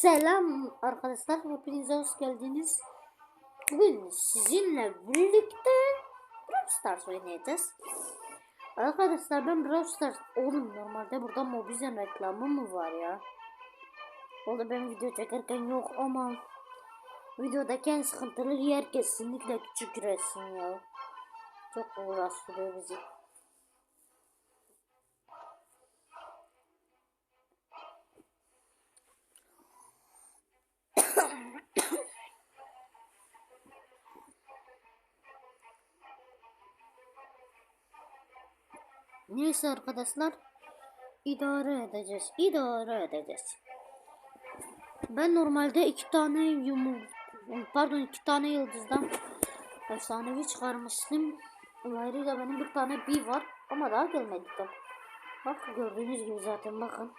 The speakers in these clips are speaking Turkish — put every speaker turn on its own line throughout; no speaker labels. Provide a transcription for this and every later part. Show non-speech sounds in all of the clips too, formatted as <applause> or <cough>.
Selam arkadaşlar, hepinize hoş geldiniz. Bugün sizinle birlikte Brawl Stars oynayacağız. Arkadaşlar ben Brawl Stars, oğlum normalde burada Mobizen reklamı mı var ya? Orada ben video çekerken yok ama videodaki en sıkıntılı yer kesinlikle küçük resim ya. Çok uğraştırıyor bizi. Neyse arkadaşlar idare edeceğiz. idare edeceğiz. Ben normalde iki tane yumur pardon iki tane yıldızdan efsanevi çıkarmıştım. Ayrıca benim bir tane bir var ama daha gelmedi de. Bak gördüğünüz gibi zaten bakın.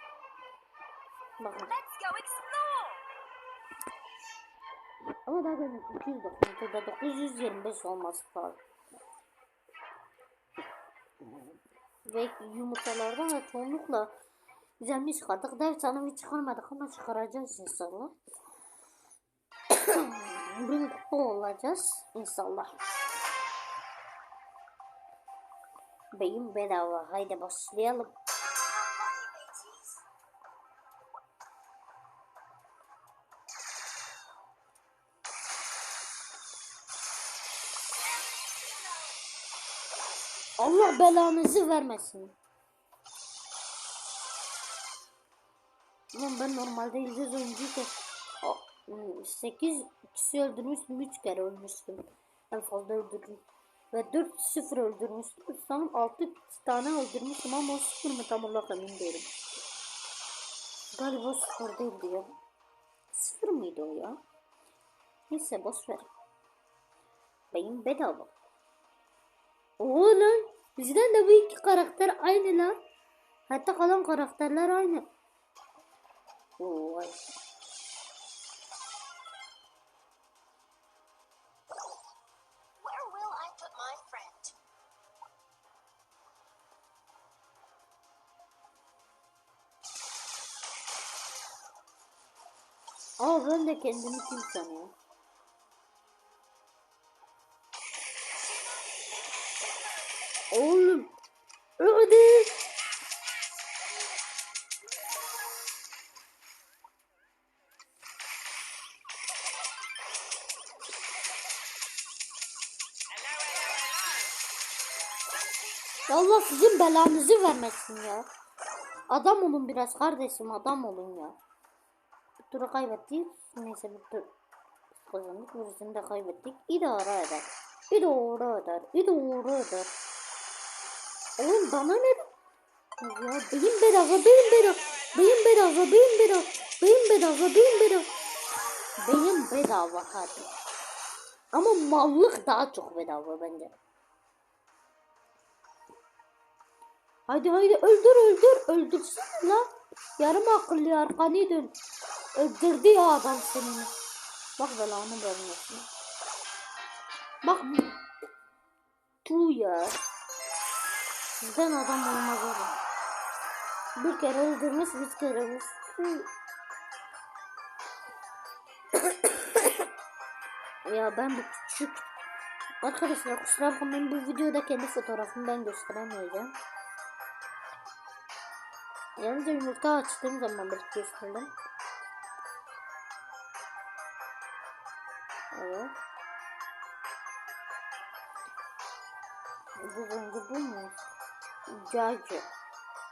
Bakın. Ama daha gelmedi. 290 925 olması lazım. Ve yumurtalardan da çoğunlukla güzelmiş çıkardık. Dev sanımı çıkarmadık ama çıkaracağız inşallah. <coughs> Bin kupa olacağız inşallah. Beyin bedava. Haydi başlayalım. Allah belanızı vermesin. Ben normalde yıldız oyuncuyken 8 kişi öldürmüştüm 3 kere ölmüştüm. En fazla öldürdüm. Ve 4-0 öldürmüştüm. Sanırım 6 tane öldürmüştüm ama o 0 mı tam olarak emin değilim. Galiba 0 değildi ya. 0 mıydı o ya? Neyse boş ver. Beyin bedava. Oğlum bizden de bu iki karakter aynı lan. Hatta kalan karakterler aynı.
Friend?
Aa ben de kendimi kim sanıyorum. Hadi. Allah sizin belanızı vermesin ya. Adam olun biraz kardeşim adam olun ya. Bir turu kaybettik. Neyse bir tur kazandık. Birisini de kaybettik. İdare eder. İdare eder. İdare eder. Oğlum bana ne? Ya beyin bedava, beyin bedava, beyin bedava, beyin bedava, beyin bedava, beyin bedava. Beyin bedava hadi. Ama mallık daha çok bedava bence. Hadi hadi öldür öldür öldürsene la. Yarım akıllı arkanı dön. Öldürdü ya adam seni. Bak belanı vermesin. Bak. Tu ya. Sizden adam olmaz oğlum. Bir kere öldürmüş bir kere öldürmüş. <coughs> ya ben bu küçük Arkadaşlar kusura bakmayın bu videoda kendi fotoğrafımı ben gösteremeyeceğim. Yalnızca yumurta açtığım zaman belki gösterdim. Evet. Bu bence bu mu? Cacı.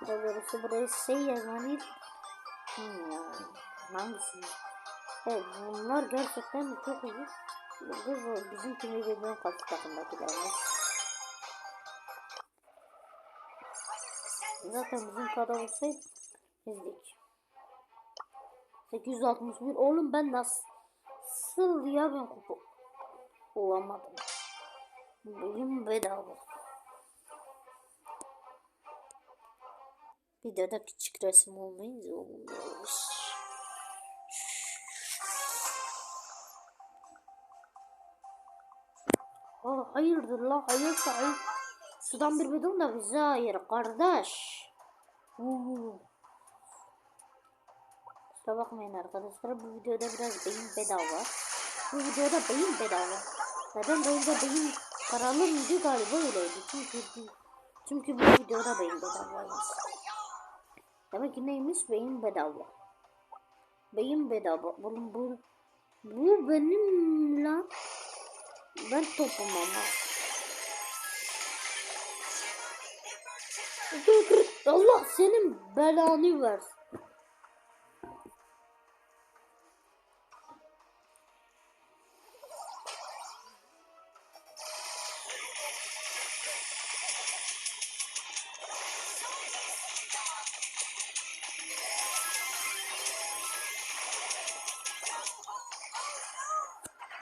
Daha doğrusu buraya şey yazmalıydı. Hmm, ya. hangisi? Evet bunlar gerçekten çok iyi. Bu bizim kimliğimizden kaç takımdakilermiş. Zaten bizim kadar olsaydı izledik. 861 oğlum ben nasıl ya ben kupa olamadım. Benim bedava. Bir de küçük resim olmayınca olmuyormuş. Aa, hayırdır la hayırsa hayır. Sudan bir bidon da bize hayır kardeş. Oo. Kusura bakmayın arkadaşlar. Bu videoda biraz beyin bedava. Bu videoda beyin bedava. Zaten daha önce beyin paralı mıydı galiba öyleydi. Çünkü, çünkü bu videoda beyin bedavaymış. Demek ki neymiş? Beyin bedava. Beyin bedava. Oğlum bu, bu benim lan. Ben topum ama. Allah senin belanı versin.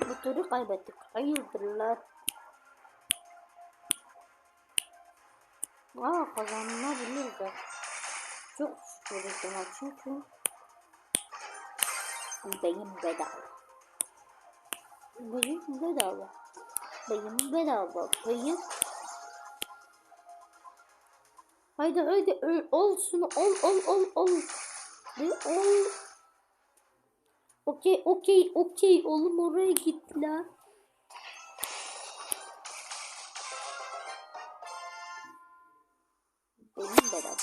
Bu turu kaybettik. Hayırdır lan? Aa kazanılabilir de. Çok şükür sana çünkü beyin bedava. Beyin bedava. Beyin bedava. Beyin Haydi haydi öl, ol şunu ol ol ol ol. Ve ol. Okey okey okey oğlum oraya git la. Benim bedava.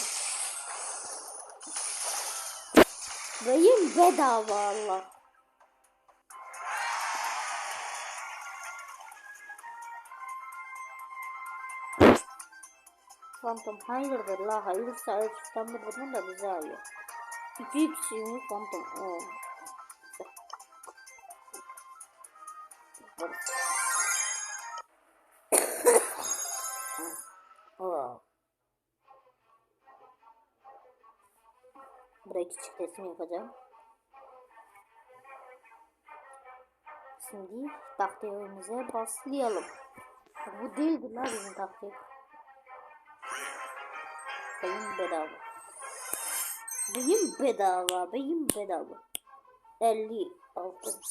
Benim bedava Allah. Phantom hayırdır la hayırsa hayır İstanbul bunun da bize ayıyor. İki kişi mi Phantom? Oo. Buraya küçük resim yapacağım. Şimdi taktiğimize başlayalım. Bu değildir la bizim taktik. Beyin bedava. Beyin bedava. Beyin bedava. 50 altın.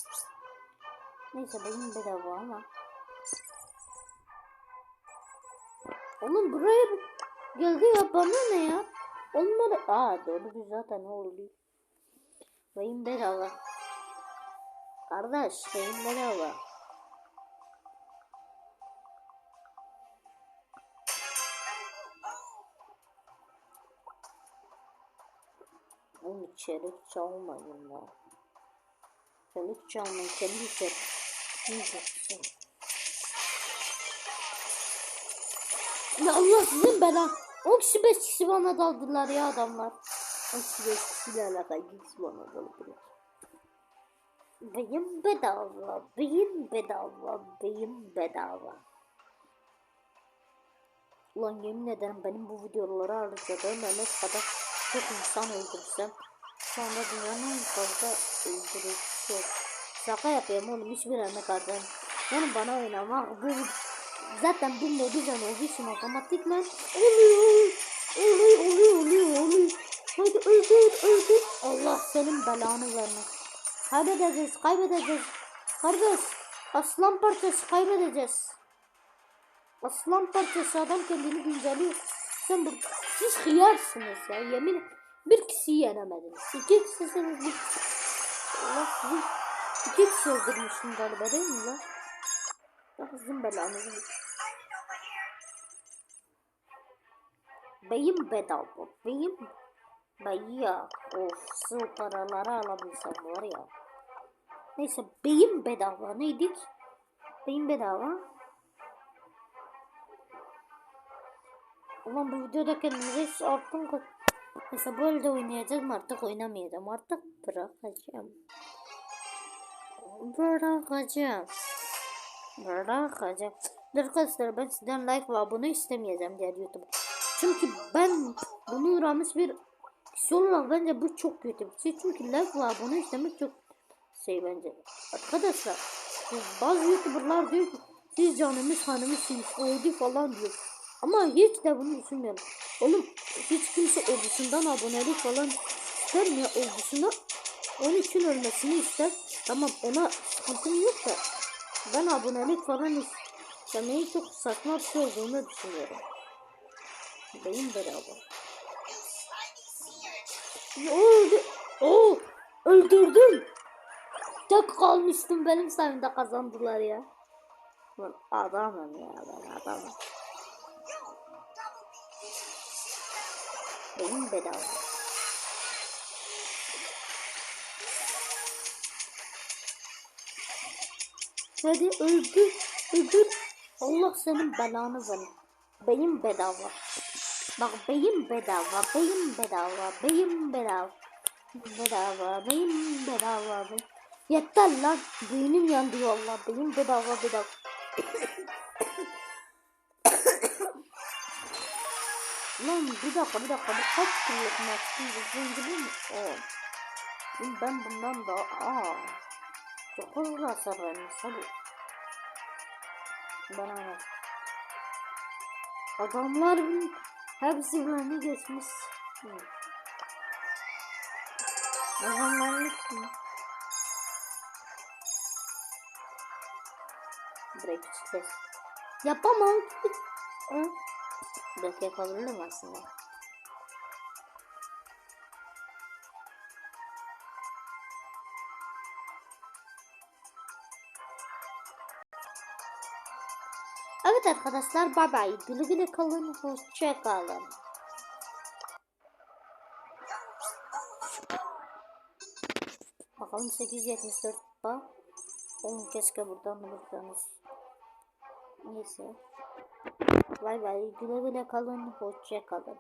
Neyse beyin bedava ama. Oğlum buraya geldi ya bana ne ya? Olmadı. Aa doğru bir zaten oluyor? Beyin bedava. Kardeş beyin bedava. Oğlum çelik çalmayın lan. Çelik çalmayın. Kendi çelik. Neyse. Ya Allah sizin belan. 10 kişi 5 kişi bana daldılar ya adamlar. 10 kişi 5 kişiyle alakalı 2 kişi bana daldılar. Beyin bedava, beyin bedava, beyin bedava. Ulan yemin ederim benim bu videoları harcadığım emek kadar çok insan öldürsem anda dünyanın en fazla öldürücüsü. Şaka yapıyorum oğlum hiçbir emek harcamam. Yani bana oynamak bu zaten bu modu ben olduğu için otomatikman oluyor oluyor oluyor oluyor oluyor. Hadi öldür öldür. Allah senin belanı vermesin. Kaybedeceğiz, kaybedeceğiz. Kardeş, aslan parçası kaybedeceğiz. Aslan parçası adam kendini günceliyor. Sen bu, siz hıyarsınız ya yemin bir kişiyi yenemediniz. İki kişisiniz bir Allah sizi iki kişi öldürmüşsün galiba değil mi lan? Sizin belanızı. Beyim bedava. Beyim Beyi ya. Of su paraları alabilsem var ya. Neyse beyin bedava neydik? Beyin bedava. Ulan bu videoda kendimize aklım kal- Neyse böyle de oynayacağım artık oynamayacağım artık bırakacağım. Bırakacağım. Bırakacağım. Arkadaşlar ben sizden like ve abone istemeyeceğim diğer YouTube. Çünkü ben bunu uğramış bir kişi bence bu çok kötü şey. Çünkü like ve abone istemek çok şey bence. Arkadaşlar bazı YouTuber'lar diyor ki siz canımız hanımızsınız oydu falan diyor. Ama hiç de bunu düşünmüyorum. Oğlum hiç kimse ordusundan abonelik falan ister mi ya ordusunda? Onun için ölmesini ister. Tamam ona sıkıntım yok da ben abonelik falan istemeyi çok saçma bir şey olduğunu düşünüyorum. Beyin bedava. Oh, oh, Öldürdüm. Tek kalmıştım benim sayemde kazandılar ya. Lan adamım ya ben adamım. Benim bedava. Hadi öldür, öldür. Allah senin belanı verir. Beyin bedava. Bak beyin bedava, beyin bedava, beyin bedava. Bedava, beyin bedava. Beyin. Yeter lan. Beynim yandı valla. Beyin bedava bedava. lan bir dakika bir dakika. Bu kaç kiloluk maçtı? Zincirli mi? Ben bundan da... Aa. Çok hızlı hasar vermiş. Hadi. Bana ne? Adamlar hepsi beni geçmiş. Adamlar kim? Break çıkacağız. Yapamam. Belki yapabilirim aslında. Evet arkadaşlar bye bye. Güle güle kalın. Hoşça kalın. Bakalım 874 ba. Oğlum keşke buradan bulursanız. Neyse. Bay bay. Güle güle kalın. Hoşça kalın.